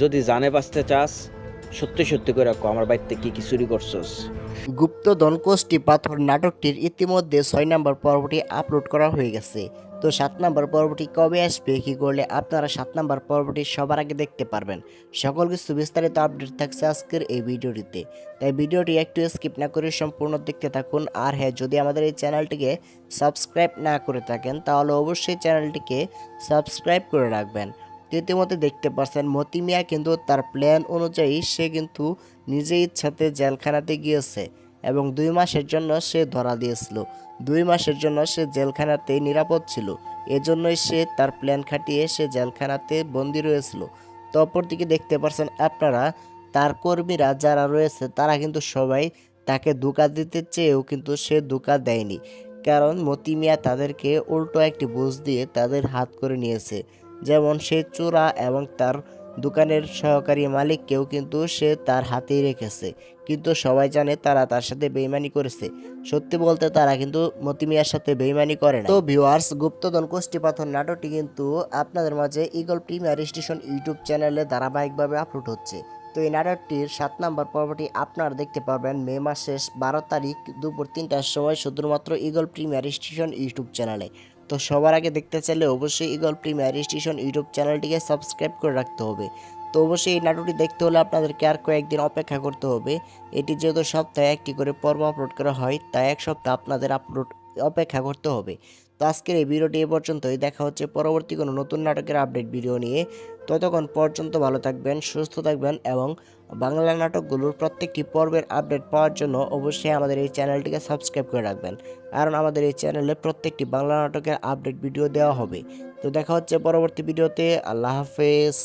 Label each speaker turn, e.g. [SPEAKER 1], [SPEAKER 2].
[SPEAKER 1] যদি জানে বাঁচতে চাস, সত্যি সত্যি করে রাখো আমার বাড়িতে কি কি চুরি করছস?
[SPEAKER 2] গুপ্ত কোষ্ঠী পাথর নাটকটির ইতিমধ্যে ছয় নম্বর পর্বটি আপলোড করা হয়ে গেছে। তো সাত নম্বর পর্বটি কবে আসবে, কি করলে আপনারা সাত নম্বর পর্বটি সবার আগে দেখতে পারবেন। সকল কিছু বিস্তারিত আপডেট থাকছে আজকের এই ভিডিওটিতে। তাই ভিডিওটি একটু স্কিপ না করে সম্পূর্ণ দেখতে থাকুন। আর হ্যাঁ যদি আমাদের এই চ্যানেলটিকে সাবস্ক্রাইব না করে থাকেন, তাহলে অবশ্যই চ্যানেলটিকে সাবস্ক্রাইব করে রাখবেন। ইতিমধ্যে দেখতে পাচ্ছেন মতি মিয়া কিন্তু তার প্ল্যান অনুযায়ী সে কিন্তু নিজে ইচ্ছাতে জেলখানাতে গিয়েছে এবং দুই মাসের জন্য সে ধরা দিয়েছিল। দুই মাসের জন্য সে জেলখানাতে নিরাপদ ছিল। এজন্যই সে তার প্ল্যান খাটিয়ে সে জেলখানাতে বন্দি রয়েছিল। তো অপরদিকে দেখতে পাচ্ছেন আপনারা, তার কর্মীরা যারা রয়েছে, তারা কিন্তু সবাই তাকে ধোকা দিতে চেয়েও কিন্তু সে ধোকা দেয়নি। কারণ মতি মিয়া তাদেরকে উল্টো একটি বুঝ দিয়ে তাদের হাত করে নিয়েছে। যেমন সে চোরা এবং তার দোকানের সহকারী মালিককেও কিন্তু সে তার হাতেই রেখেছে। কিন্তু সবাই জানে তারা তার সাথে বেইমানি করেছে। সত্যি বলতে তারা কিন্তু মতিমিয়ার সাথে বেইমানি করে না তো ভিউয়ার্স গুপ্তধন কোষ্ঠীপাথর নাটকটি কিন্তু আপনাদের মাঝে ইগল প্রিমিয়ার স্টেশন ইউটিউব চ্যানেলে ধারাবাহিকভাবে আপলোড হচ্ছে। তো এই নাটকটির সাত নম্বর পর্বটি আপনারা দেখতে পারবেন মে মাসের বারো তারিখ দুপুর তিনটার সময় শুধুমাত্র ইগল প্রিমিয়ার স্টেশন ইউটিউব চ্যানেলে। তো সবার আগে দেখতে চাইলে অবশ্যই ইগল প্রিমিয়ার স্টেশন ইউটিউব চ্যানেলটিকে সাবস্ক্রাইব করে রাখতে হবে। তো অবশ্যই এই নাটকটি দেখতে হলে আপনাদেরকে আর কয়েকদিন অপেক্ষা করতে হবে। এটি যেহেতু সপ্তাহে একটি করে পর্ব আপলোড করা হয়, তাই এক সপ্তাহ আপনাদের আপলোড অপেক্ষা করতে হবে। তো আজকের এই ভিডিওটি এ পর্যন্তই। দেখা হচ্ছে পরবর্তী কোনো নতুন নাটকের আপডেট ভিডিও নিয়ে। ততক্ষণ পর্যন্ত ভালো থাকবেন, সুস্থ থাকবেন এবং বাংলা নাটকগুলোর প্রত্যেকটি পর্বের আপডেট পাওয়ার জন্য অবশ্যই আমাদের এই চ্যানেলটিকে সাবস্ক্রাইব করে রাখবেন। কারণ আমাদের এই চ্যানেলে প্রত্যেকটি বাংলা নাটকের আপডেট ভিডিও দেওয়া হবে। তো দেখা হচ্ছে পরবর্তী ভিডিওতে। আল্লাহ হাফেজ।